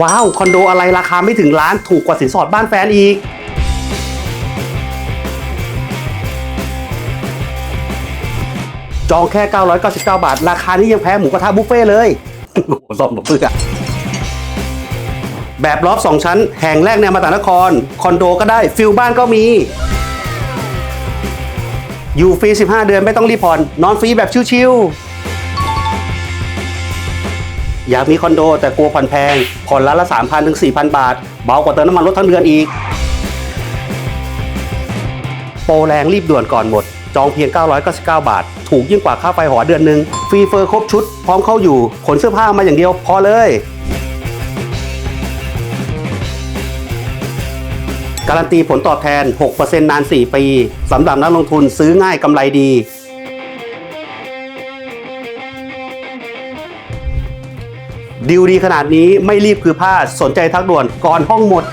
ว้าวคอนโดอะไรราคาไม่ถึงล้านถูกกว่าสินสอดบ้านแฟนอีก จองแค่ 999 บาท ราคานี้ยังแพ้หมูกระทะบุฟเฟ่เลยซ่อมหมดเพื่อแบบลอฟสองชั้น แห่งแรกในอมตะนคร คอนโดก็ได้ฟิลบ้านก็มี อยู่ฟรี 15 เดือนไม่ต้องรีบผ่อนนอนฟรีแบบชิวๆ อยากมีคอนโดแต่กลัวผ่อนแพง ผ่อนละละ 3,000 ถึง 4,000 บาท เบากว่าเติมน้ำมันรถทั้งเดือนอีก โปรแรงรีบด่วนก่อนหมด จองเพียง 999 บาท ถูกยิ่งกว่าค่าไฟหอเดือนหนึ่งฟรีเฟอร์ครบชุด พร้อมเข้าอยู่ ขนเสื้อผ้ามาอย่างเดียวพอเลยการันตีผลตอบแทน 6%นาน 4 ปี สำหรับนักลงทุนซื้อง่ายกำไรดี ดีลดีขนาดนี้ไม่รีบคือพลาดสนใจทักด่วนก่อนห้องหมด